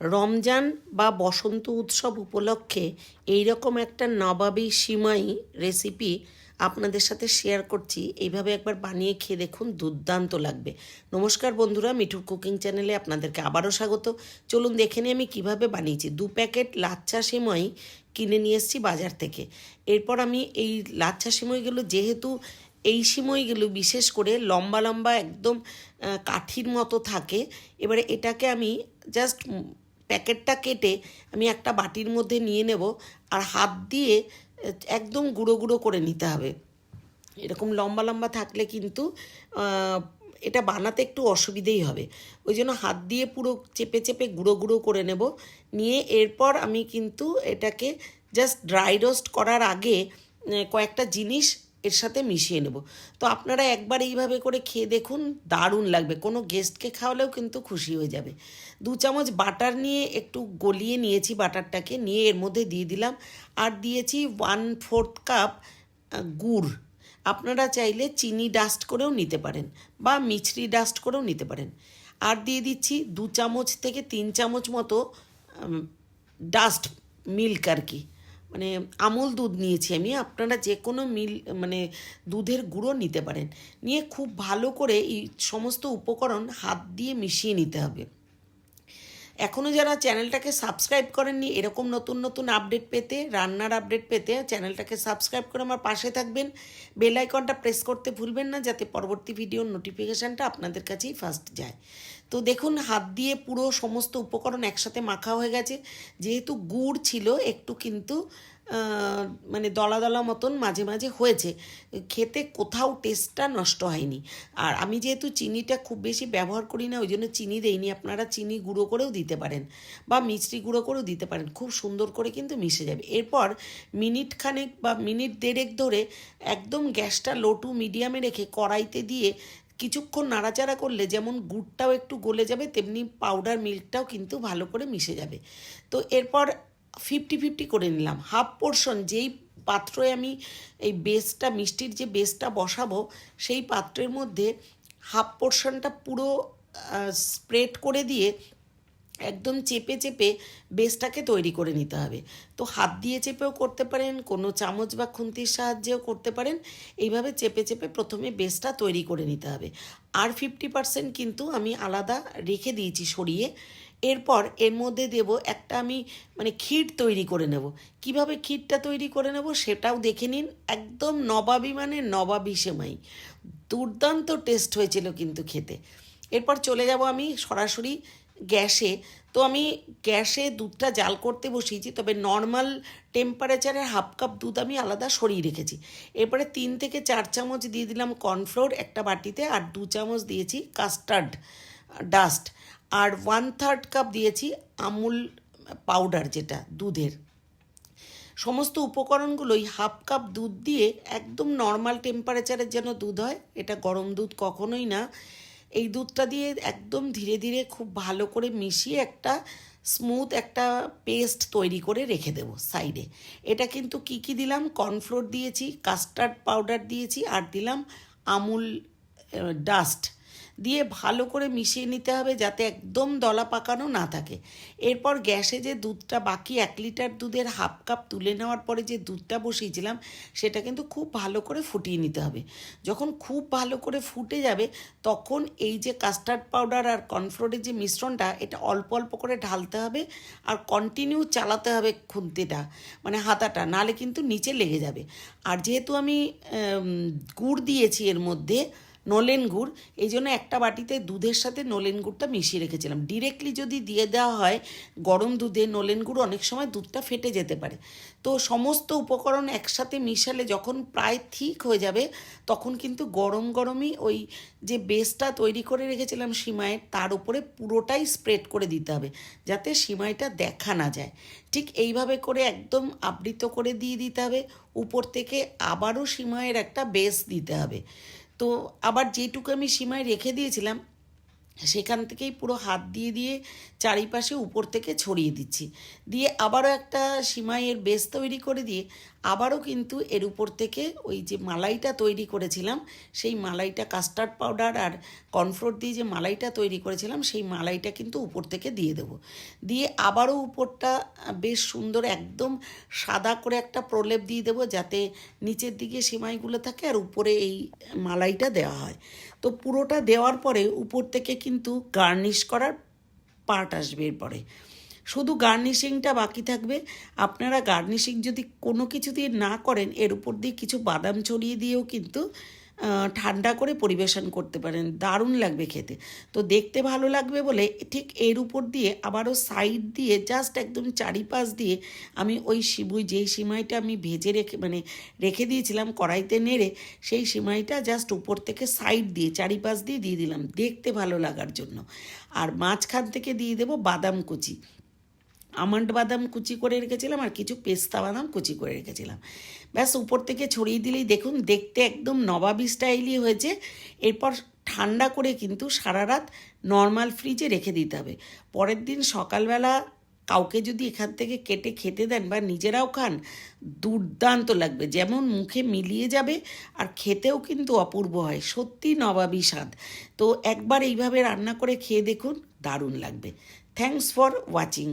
রমজান বা বসন্ত উৎসব উপলক্ষে এই রকম একটা নবাবী সিমাই রেসিপি আপনাদের সাথে শেয়ার করছি। এইভাবে একবার বানিয়ে খেয়ে দেখুন, দুর্দান্ত লাগবে। নমস্কার বন্ধুরা মিঠুর কুকিং চ্যানেলে আপনাদেরকে আবারও স্বাগত। চলুন দেখে নিই আমি কীভাবে বানিয়েছি। দু প্যাকেট লাচ্ছা সিমাই কিনে নিয়ে এসেছি বাজার থেকে। এরপর আমি এই লাচ্ছা সিমইগুলো, যেহেতু এই সিমইগুলো বিশেষ করে লম্বা লম্বা একদম কাঠির মতো থাকে, এবারে এটাকে আমি জাস্ট প্যাকেটটা কেটে আমি একটা বাটির মধ্যে নিয়ে নেব আর হাত দিয়ে একদম গুঁড়ো গুঁড়ো করে নিতে হবে। এরকম লম্বা লম্বা থাকলে কিন্তু এটা বানাতে একটু অসুবিধেই হবে। ওই জন্য হাত দিয়ে পুরো চেপে চেপে গুঁড়ো গুঁড়ো করে নেব। নিয়ে এরপর আমি কিন্তু এটাকে জাস্ট ড্রাই রোস্ট করার আগে কয়েকটা জিনিস এর সাথে মিশিয়ে নেব। তো আপনারা একবার এইভাবে করে খেয়ে দেখুন, দারুণ লাগবে। কোনো গেস্টকে খাওয়ালেও কিন্তু খুশি হয়ে যাবে। দু চামচ বাটার নিয়ে একটু গলিয়ে নিয়েছি বাটারটাকে, নিয়ে এর মধ্যে দিয়ে দিলাম। আর দিয়েছি ওয়ান ফোর্থ কাপ গুড়। আপনারা চাইলে চিনি ডাস্ট করেও নিতে পারেন বা মিছরি ডাস্ট করেও নিতে পারেন। আর দিয়ে দিচ্ছি দু চামচ থেকে তিন চামচ মতো ডাস্ট মিল্ক আর কি। মানে আমুল দুধ নিয়েছি আমি। আপনারা যে কোনো মিল মানে দুধের গুঁড়ো নিতে পারেন। নিয়ে খুব ভালো করে এই সমস্ত উপকরণ হাত দিয়ে মিশিয়ে নিতে হবে। এখনও যারা চ্যানেলটাকে সাবস্ক্রাইব করেননি, এরকম নতুন নতুন আপডেট পেতে, রান্নার আপডেট পেতে, চ্যানেলটাকে সাবস্ক্রাইব করে আমার পাশে থাকবেন। বেল আইকনটা প্রেস করতে ভুলবেন না, যাতে পরবর্তী ভিডিওর নোটিফিকেশানটা আপনাদের কাছেই ফার্স্ট যায়। তো দেখুন, হাত দিয়ে পুরো সমস্ত উপকরণ একসাথে মাখা হয়ে গেছে। যেহেতু গুড় ছিল, একটু কিন্তু মানে দলা দলা মতন মাঝে মাঝে হয়েছে। খেতে কোথাও টেস্টটা নষ্ট হয়নি। আর আমি যেহেতু চিনিটা খুব বেশি ব্যবহার করি না, ওই জন্য চিনি দেইনি। আপনারা চিনি গুঁড়ো করেও দিতে পারেন বা মিষ্টি গুঁড়ো করেও দিতে পারেন। খুব সুন্দর করে কিন্তু মিশে যাবে। এরপর মিনিট খানেক বা মিনিট দেড়েক ধরে একদম গ্যাসটা লো টু মিডিয়ামে রেখে কড়াইতে দিয়ে কিছুক্ষণ নাড়াচাড়া করলে যেমন গুড়টাও একটু গলে যাবে, তেমনি পাউডার মিল্কটাও কিন্তু ভালো করে মিশে যাবে। তো এরপর ফিফটি ফিফটি করে নিলাম। হাফ পোর্শন যেই পাত্রে আমি এই বেসটা মিষ্টির যে বেসটা বসাবো, সেই পাত্রের মধ্যে হাফ পোর্শনটা পুরো স্প্রেড করে দিয়ে একদম চেপে চেপে বেসটাকে তৈরি করে নিতে হবে। তো হাত দিয়ে চেপেও করতে পারেন, কোনো চামচ বা খুন্তির সাহায্যেও করতে পারেন। এইভাবে চেপে চেপে প্রথমে বেসটা তৈরি করে নিতে হবে। আর ফিফটি পার্সেন্ট কিন্তু আমি আলাদা রেখে দিয়েছি সরিয়ে। এরপর এর মধ্যে দেব একটা আমি মানে ক্ষীর তৈরি করে নেব। কীভাবে ক্ষীরটা তৈরি করে নেব সেটাও দেখে নিন। একদম নবাবী মানে নবাবী সেমাই। দুর্দান্ত টেস্ট হয়েছিল কিন্তু খেতে। এরপর চলে যাব আমি সরাসরি গ্যাসে, তো আমি গ্যাসে দুধটা জাল করতে বসিয়েছি, তবে নর্মাল টেম্পারেচারে হাফ কাপ দুধ আমি আলাদা সরিয়ে রেখেছি। এরপরে তিন থেকে চার চামচ দিয়ে দিলাম কর্নফ্লোর একটা বাটিতে, আর দু চামচ দিয়েছি কাস্টার্ড ডাস্ট আর ওয়ান থার্ড কাপ দিয়েছি আমুল পাউডার যেটা দুধের। সমস্ত উপকরণগুলোই হাফ কাপ দুধ দিয়ে একদম নর্মাল টেম্পারেচারের যেন দুধ হয়, এটা গরম দুধ কখনোই না। এই দুধটা দিয়ে একদম ধীরে ধীরে খুব ভালো করে মিশিয়ে একটা স্মুথ একটা পেস্ট তৈরি করে রেখে দেবো সাইডে এটা কিন্তু কি কি দিলাম? কর্নফ্লোর দিয়েছি কাস্টার্ড পাউডার দিয়েছি আর দিলাম আমুল ডাস্ট দিয়ে ভালো করে মিশিয়ে নিতে হবে যাতে একদম দলা পাকানো না থাকে। এরপর গ্যাসে যে দুধটা বাকি এক লিটার দুধের হাফ কাপ তুলে নেওয়ার পরে যে দুধটা বসিয়েছিলাম, সেটা কিন্তু খুব ভালো করে ফুটিয়ে নিতে হবে। যখন খুব ভালো করে ফুটে যাবে, তখন এই যে কাস্টার্ড পাউডার আর কর্নফ্লোরের যে মিশ্রণটা, এটা অল্প অল্প করে ঢালতে হবে আর কন্টিনিউ চালাতে হবে খুন্তিটা মানে হাতাটা, নালে কিন্তু নিচে লেগে যাবে। আর যেহেতু আমি গুড় দিয়েছি এর মধ্যে নলেন গুড়, এই জন্য একটা বাটিতে দুধের সাথে নলেন গুড়টা মিশিয়ে রেখেছিলাম। ডিরেক্টলি যদি দিয়ে দেওয়া হয়, গরম দুধে নলেন গুড় অনেক সময় দুধটা ফেটে যেতে পারে। তো সমস্ত উপকরণ একসাথে মিশালে যখন প্রায় ঠিক হয়ে যাবে, তখন কিন্তু গরম গরমই ওই যে বেসটা তৈরি করে রেখেছিলাম সিমাইয়ের, তার উপরে পুরোটাই স্প্রেড করে দিতে হবে, যাতে সিমাইটা দেখা না যায়। ঠিক এইভাবে করে একদম আবৃত করে দিয়ে দিতে হবে। উপর থেকে আবারও সিমাইয়ের একটা বেস দিতে হবে। তো আবার যেটুকু আমি সীমায় রেখে দিয়েছিলাম, সেখান থেকেই পুরো হাত দিয়ে দিয়ে চারিপাশে উপর থেকে ছড়িয়ে দিচ্ছি। দিয়ে আবারও একটা সিমাইয়ের বেস তৈরি করে দিয়ে আবারও কিন্তু এর উপর থেকে ওই যে মালাইটা তৈরি করেছিলাম, সেই মালাইটা কাস্টার্ড পাউডার আর কর্নফ্লোর দিয়ে যে মালাইটা তৈরি করেছিলাম, সেই মালাইটা কিন্তু উপর থেকে দিয়ে দেবো। দিয়ে আবারও উপরটা বেশ সুন্দর একদম সাদা করে একটা প্রলেপ দিয়ে দেবো, যাতে নিচের দিকে সিমাইগুলো থাকে আর উপরে এই মালাইটা দেওয়া হয়। তো পুরোটা দেওয়ার পরে উপর থেকে কিন্তু গার্নিশ করার পার্ট আসবে এরপরে। শুধু গার্নিশিংটা বাকি থাকবে। আপনারা গার্নিশিং যদি কোনো কিছু দিয়ে না করেন, এর উপর দিয়ে কিছু বাদাম ছড়িয়ে দিয়েও কিন্তু ঠান্ডা করে পরিবেশন করতে পারেন। দারুণ লাগবে খেতে। তো দেখতে ভালো লাগবে বলে ঠিক এর উপর দিয়ে আবারও সাইড দিয়ে জাস্ট একদম চারিপাশ দিয়ে আমি ওই সিমুই যেই সিমাইটা আমি ভেজে রেখে মানে রেখে দিয়েছিলাম কড়াইতে নেড়ে, সেই সিমাইটা জাস্ট উপর থেকে সাইড দিয়ে, চারিপাশ দিয়ে দিয়ে দিলাম। দেখতে ভালো লাগার জন্য। আর মাঝখান থেকে দিয়ে দেবো বাদাম কুচি। আমন্ড বাদাম কুচি করে রেখেছিলাম আর কিছু পেস্তা বাদাম কুচি করে রেখেছিলাম। ব্যাস, উপর থেকে ছড়িয়ে দিলেই দেখুন, দেখতে একদম নবাবি স্টাইলই হয়েছে। এরপর ঠান্ডা করে কিন্তু সারা রাত নর্মাল ফ্রিজে রেখে দিতে হবে। পরের দিন সকালবেলা কাউকে যদি এখান থেকে কেটে খেতে দেন বা নিজেরাও খান, দুর্দান্ত লাগবে। যেমন মুখে মিলিয়ে যাবে আর খেতেও কিন্তু অপূর্ব হয় সত্যি নবাবী স্বাদ। তো একবার এইভাবে রান্না করে খেয়ে দেখুন, দারুণ লাগবে। Thanks for watching